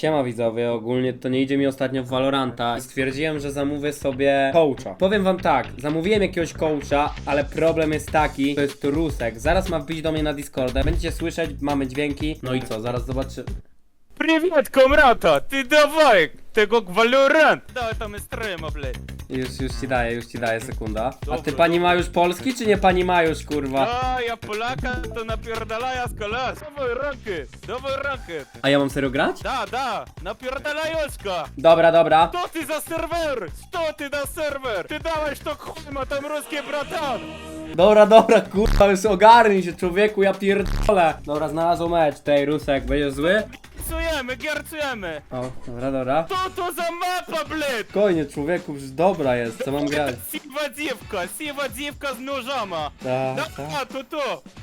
Siema widzowie, ogólnie to nie idzie mi ostatnio w Valoranta. Stwierdziłem, że zamówię sobie coacha. Powiem wam tak, zamówiłem jakiegoś coacha, ale problem jest taki, to jest Rusek. Zaraz ma wbić do mnie na Discorda, będziecie słyszeć, mamy dźwięki. No i co, zaraz zobaczy. Привет, комрата! Ты давай! Tego Valorant! Давай tam streama, blядь. Już, już ci daję, już ci daję, sekunda. A ty Dobra, pani ma już polski, czy nie pani ma już, kurwa? A, ja Polaka, to napierdalaja z kolas. Dawaj rankę, dawaj rankę. A ja mam serio grać? Da, da, napierdalajoska. Dobra, dobra. Что ты за сервер? Что ты за сервер? Ты давай, что хуй, а там русский братан. Dobra, dobra, kurwa, już ogarnij się, człowieku, ja pierdolę. Dobra, znalazł mecz, tej Rusek, będziesz zły? giercujemy, giercujemy! O, dobra, dobra. Co to za mapa, blit? Spokojnie, człowieku, już dobra jest, co mam grać. Siwa dziewka, siwa dziewka z nożama. Tak, no tak. Dobra, tu, tu.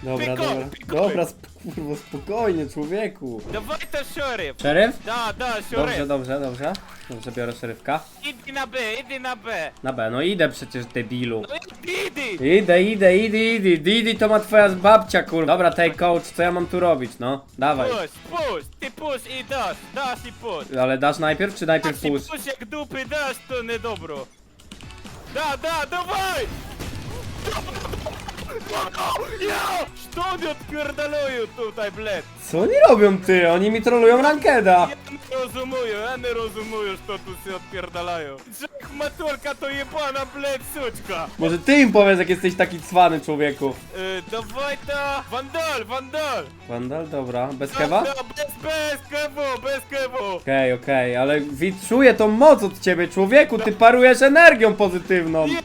Dobra, dobra. Dobra, Kurwa, spokojnie, człowieku. Dawaj to szeryf! Szeryf? Da, da, Dobrze, szeryf! dobrze, dobrze. Dobrze, biorę szeryfka. Idź na B, idź na B! Na B, no idę przecież, debilu. No idź, idź! Idę, idę, idę, idę. Didi to ma twoja babcia, kurwa. Dobra, tej coach, co ja mam tu robić, no? Dawaj. Push, push, ty push i dasz, dasz i push. Ale dasz najpierw, czy najpierw push? jak dupy dasz, to niedobro! Da, da, dawaj! Ja! Što oni odpierdalają tutaj, bled? Co oni robią, ty? Oni mi trolują rankeda. Ja nie rozumuję, ja nie rozumuję, co tu się odpierdalają. Jack Maturka to jebana, bled, suczka. Może ty im powiedz, jak jesteś taki cwany, człowieku. Yy, dawaj ta... Vandal, Vandal! Wandal, dobra. Bez kewa? Okej, Bez, bez kewu, bez kewu! okej, okej, ale wi- czuję tą moc od ciebie, człowieku. Ty parujesz energią pozytywną. Ja,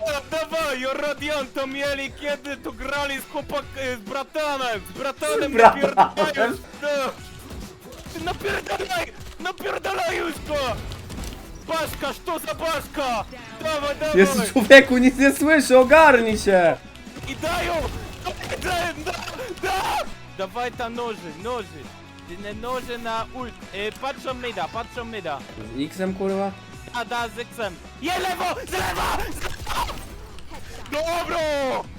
Jo, Radianto mieli kiedy tu grali z chłopak... E, z bratanem! Z bratanem No. Napierdalaj! Napierdalaj już go! Baszka, co za baszka! Dawaj, dawaj! Jezu człowieku, nic nie słyszę, ogarnij się! I dają! Daję, da! Dawaj ta noży, noży! Ne- Noże na ult... E, patrzą mida, patrzą mida! Z X-em kurwa? A da z eksem! Je lewo! Z lewa! Z Dobro!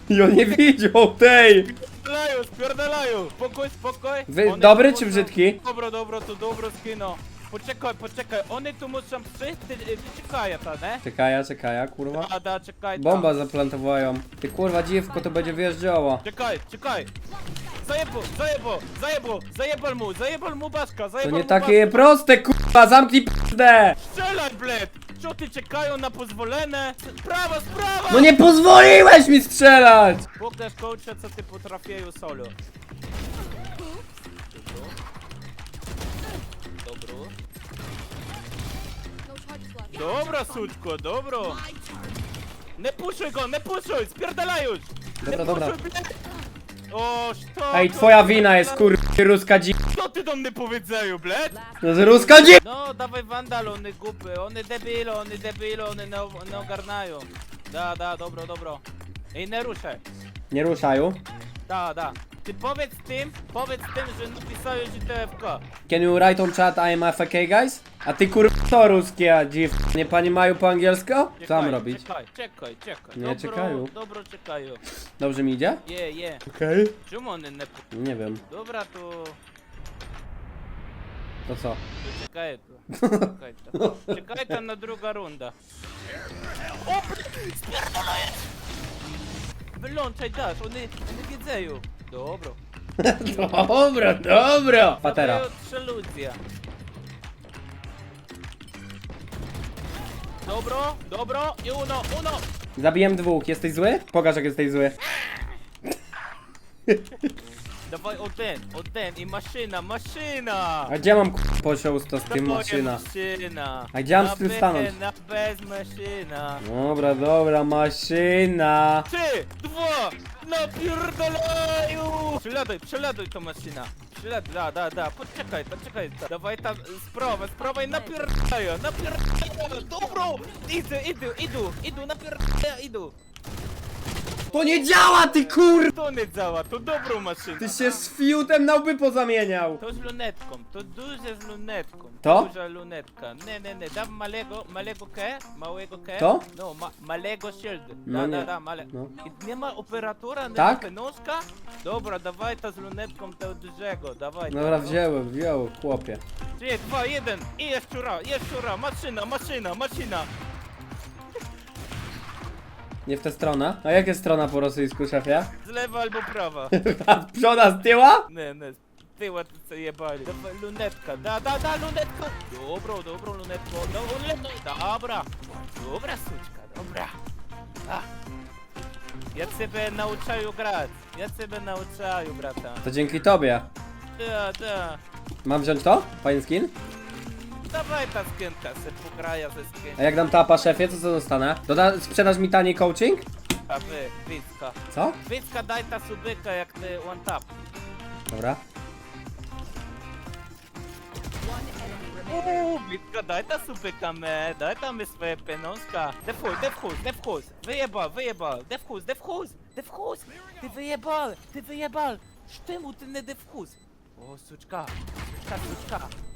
I on nie widział tej. Spierdalają, spierdalają! Spokój, spokój! Wy- One dobry tu czy muszą- brzydki? Dobro, dobro, to dobro skino. Poczekaj, poczekaj, one tu muszą przyjść, ty, ty czekaj, ta? Czekaja, czekaja, kurwa. A da, czekaj, tam. Bomba zaplantowają. Ty kurwa dziwko, to będzie wjeżdżała. Czekaj, czekaj! Zajebo, zajebo, zajebo, zajebal mu, zajebal mu baszka, To zajebal nie mu takie proste, kurwa, zamknij p***ę! Strzelaj, bled! Co ty czekają na pozwolone? Prawa, sprawa! No nie pozwoliłeś mi strzelać! Pokaż coacha, co ty potrafię solo. Dobro. Dobra, suczko, dobro. Nie puszuj go, nie puszuj, spierdalaj już! Dobra, nie dobra. puszuj! O? Ej, twoja wina jest, kurwa, ruska dzi... Co ty do mnie powiedział, bled? To jest ruska dzi... No, dawaj wandal, one głupy, one debile, one debile, one nie, nie ogarnają. Da, da, dobro, dobro. Ej, nie ruszaj. Nie ruszają. Da, da. Ty powiedz tym, powiedz tym, że napisałeś TFK. Can you write on chat I'm AFK, guys? A ty kurwa to ruskie dziw... Nie pani mają po angielsku? Co mam robić? Czekaj, czekaj, czekaj. Nie, dobro, czekają. Dobro, czekają. Dobrze mi idzie? Je, je. Okej. Czemu one nie... Nie wiem. Dobra, to... To co? to czekaj tu. Czekaj to. Czekaj na druga runda. O, spierdolaj! Wyłączaj dasz, one, one wiedzeją. Dobro. Dobra, dobra! Patera. Przeluzja. Dobro, dobro i uno, uno! Zabiłem dwóch, jesteś zły? Pokaż jak jesteś zły. Dawaj o ten, o ten i maszyna, maszyna! A gdzie mam k***a z tym Dawaj, maszyna? maszyna! A gdzie mam Na z tym stanąć? Na bez maszyna! Dobra, dobra, maszyna. Trzy, dwa, napierdalają! Przeladuj, przeladuj to maszyna! Przeladuj, da, da, da, poczekaj, poczekaj, dawaj tam sprawę, sprawę i napierdalają, napierdalają! Dobro! Idę, idę, idę, idę, napierdalają, idę! To nie działa, ty kur... To nie działa, to dobrą maszynę. Ty się z fiutem na łby pozamieniał. To z lunetką, to duże z lunetką. To? Duża lunetka. Nie, nie, nie, dam malego, malego ke, małego ke. To? No, ma, malego shield. No Da, nie. da, da, male. No. I nie ma operatora, nie Tak? ma penoska? Dobra, dawaj ta z lunetką tego dużego, dawaj. Dobra, to, no. wziąłem, wziąłem, chłopie. Trzy, dwa, jeden i jest czura, jest czura, maszyna, maszyna, maszyna. Nie w tę stronę. A jak jest strona po rosyjsku, szefie? Z lewa albo prawa. A przoda z tyła? Nie, nie, z tyła to co jebali. Dawaj, lunetka, da, da, da, lunetko! Dobro, dobro, lunetko, no, lunetko, dobra. Dobra, suczka, dobra. A. Ja ciebie nauczaju grać. Ja ciebie nauczaju, brata. To dzięki tobie. Da, da. Mam wziąć to? Fajny skin? Dawaj ta skienka, se pograja ze A jak dam tapa szefie, to co dostanę? Doda sprzedasz mi taniej coaching? A wy, Wicka. Co? Wicka daj ta subyka jak ty one tap. Dobra. Uuu, Wicka daj ta subyka me, daj tam swoje pieniążka. Defuz, defuz, defuz, wyjebal, wyjebal, defuz, defuz, defuz, ty wyjebal, ty wyjebal. Czemu ty nie defuz? O, suczka, ta suczka.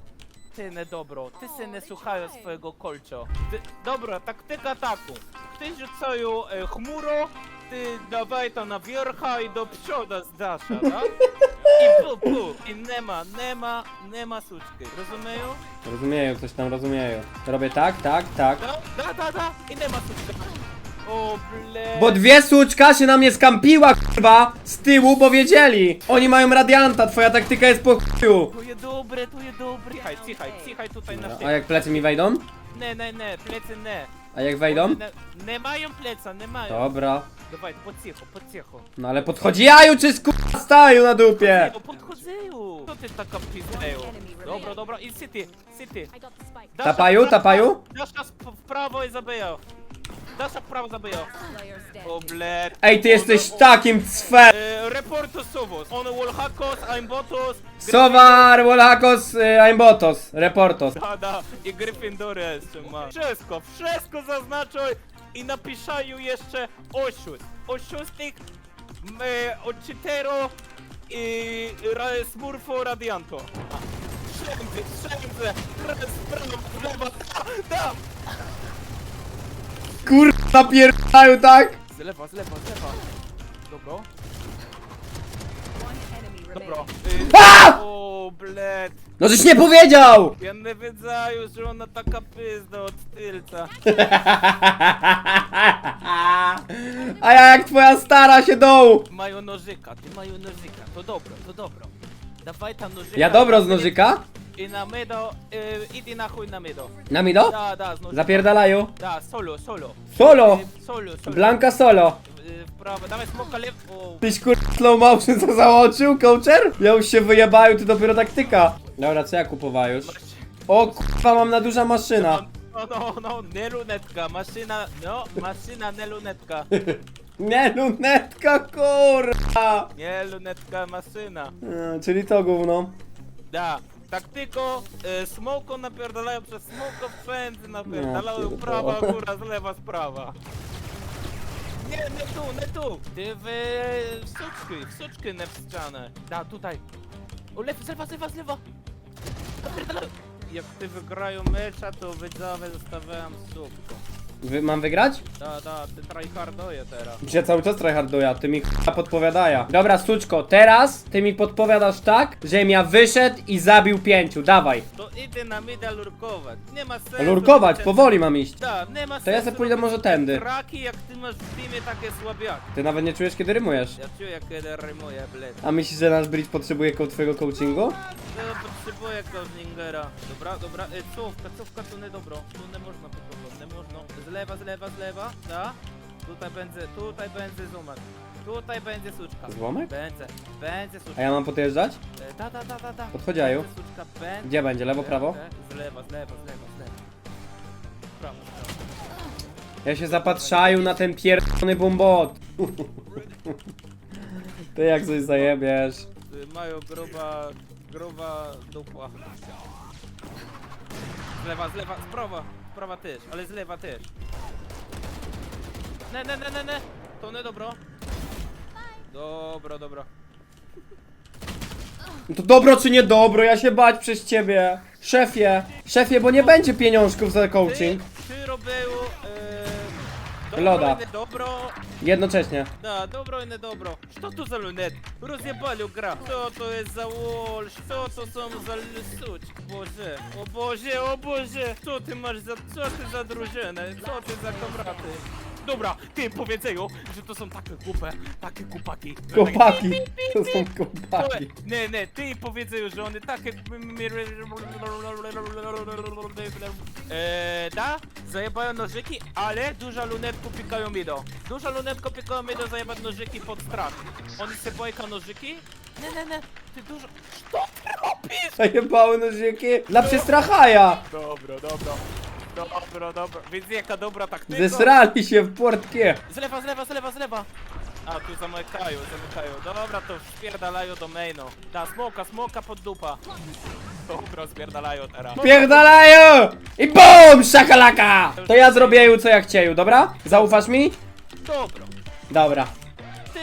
Ty nie dobro, ty nie słuchają swojego kolczo. Ty, dobra, taktyka ataku. Ty rzucają e, chmuro, ty dawaj to na wiercha i do przodu z dasza, tak? I pu, pu, i nie ma, nie ma, nie ma suczki, rozumieją? Rozumieją, coś tam rozumieją. Robię tak, tak, tak. Da, da, da, da, i nie ma suczka. O, ble. Bo dwie suczka się na mnie skampiła, kurwa, z tyłu, bo wiedzieli. Oni mają radianta, twoja taktyka jest po chuju. To jest dobre, to jest dobre. Cichaj, cichaj, cichaj tutaj na A siebie. jak plecy mi wejdą? Nie, nie, nie, plecy nie. A jak wejdą? Nie, nie mają pleca, nie mają. Dobra. Dawaj, po cichu, po cichu. No ale podchodzijają czy skurwa stają na dupie? O, podchodzą. Co ty taka pizdeją? Dobra, dobra, i city, city. I got the spike. Dasza Tapaju, tapaju? W prawo i zabijał. Dasza w prawo zabijał. Players dead. O, bled. Ej, ty jesteś takim cfer. E, reporto sowos. On wallhackos, I'm botos. Sowar, Wolakos, y, Aimbotos, Reportos. Da, da, i Gryffindor jeszcze ma. Wszystko, wszystko zaznaczuj i napiszaju jeszcze oszust. Oszustnik, e, odczytero i ra, smurfo radianto. Wszędzie, wszędzie, raz, prawo, lewo, da, da. Kurwa, napierdają, tak? Z lewa, z lewa, z lewa. Dobro, dobro. Y, A! o, bled. No żeś nie powiedział! Ja nie wiedziałem, że ona taka pizda od tylca. A ja jak twoja stara się dołu. Mają nożyka, ty mają nożyka. To dobro, to dobro. Dawaj tam nożyka. Ja dobro z nożyka? I na medo, y, idź na chuj na medo. Na mi do? Da, da, z nożyka. Zapierdalają. Da, solo, solo. Solo! Y, solo, solo. Blanka solo. Y, prawo, dawaj smoka lew... O, Tyś kur... slow motion co załoczył, coacher? Ja już się wyjebałem, ty dopiero taktyka. Dobra, co ja kupowałem już? O kurwa, mam na duża maszyna. no, no, no, nie lunetka, maszyna, no, maszyna, nie lunetka. Nie, lunetka, kurwa. Nie lunetka, maszyna. E, czyli to gówno. Da. Taktyko, y, smoko napierdalają przez smoko wszędzie napierdalają Ja prawa, pierdolę. góra, z lewa, z prawa. Nie, nie tu, nie tu! Ty w, w suczki, w suczki nie w ścianę. Da, tutaj. O, lewo, z lewa, z lewa, z lewa! Napierdalają. Jak ty wygrają mecza, to widzowie zostawiam subko. Wy, mam wygrać? Da, da, ty tryharduje teraz. Ja cały czas tryharduję, a ty mi k***a podpowiadaja. Dobra, suczko, teraz ty mi podpowiadasz tak, żebym ja wyszedł i zabił pięciu, dawaj. To idę na mida lurkować. Nie ma sensu. Lurkować, robić- powoli mam iść. Da, nie ma To ja sensu se pójdę może tędy. Traki, jak ty masz w teamie takie słabiaki. Ty nawet nie czujesz kiedy rymujesz. Ja czuję, kiedy rymuję, bled. A myślisz, że nasz bridge potrzebuje ko twojego coachingu? Ja potrzebuję Kozlingera. Dobra, dobra, e, cofka, cofka to nie dobro. Tu nie można. Z lewa, z lewa, z lewa, da. Tutaj będzie, tutaj będzie zumak. Tutaj będzie suczka. Złomek? Będzie, będzie suczka. A ja mam podjeżdżać? E, Da, da, da, da, da. Podchodziają. Będzie suczka, będzie. Gdzie będzie? Lewo, prawo? Z lewa, z lewa, z lewa, z lewa. Prawo, prawo. Ja się zapatrzają na ten pierdolony bombot. Ty jak coś zajebiesz. Y, Mają gruba, gruba dupa. Z lewa, z lewa, z prawa, z prawa też, ale z lewa też. Ne, ne, ne, ne, ne, to nie dobro. Dobra, dobra. No To dobro czy nie dobro? Ja się bać przez ciebie. Szefie, szefie, bo nie będzie pieniążków za Ty, coaching. ty robił... E, dobro Loda. i недобро. Jednocześnie. Да, добро и недобро. Что то за люнет? Роз'єбалю гра. Що то є за вол? Що то сам за лисучк? Боже, о боже, о боже. Що ти маєш за... Що ти за дружина? Що ти за комрати? Dobra, ty powiedzą, że to są takie kupy, takie kupaki. Chłopaki. To są chłopaki. Nie, nie, ty powiedzą, że one takie... Eee, da, zajebają nożyki, ale duża lunetko pikają mido. Duża lunetko pikają mido, zajebać nożyki pod strach. Oni se bojka nożyki? Nie, nie, nie, ty dużo... Co ty robisz? Zajebały nożyki. Dla przestrachaja. Dobra, dobra. Dobra, dobra. Więc jaka dobra taktyka? Zesrali się w portkie. Z lewa, z lewa, z lewa, z lewa. A, tu zamykają, zamykają. Dobra, to spierdalają do mainu. Da, smoka, smoka pod dupa. Dobra, spierdalają teraz. Pierdalają! I BUM! Szakalaka! To ja zrobię ju co ja chcieju, dobra? Zaufasz mi? Dobra. Dobra. Ty,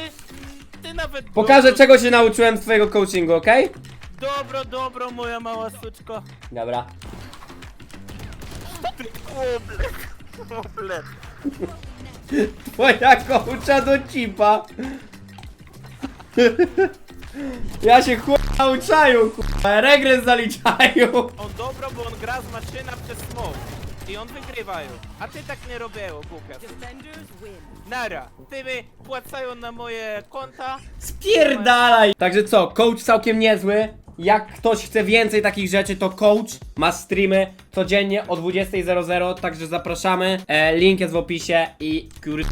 ty nawet... Pokażę czego się nauczyłem z twojego coachingu, okej? Dobro, dobro, moja mała suczko. Dobra. Kłoblet. Twoja coacha do cipa. Ja się chuj nauczają, kurwa. Regres zaliczają. On dobro, bo on gra z maszyna przez smoke. I on wygrywają. A ty tak nie robiło, win. Nara, ty mi płacają na moje konta. Spierdalaj! Także co, coach całkiem niezły. Jak ktoś chce więcej takich rzeczy, to coach ma streamy codziennie o 20.00, także zapraszamy. E, link jest w opisie i kur...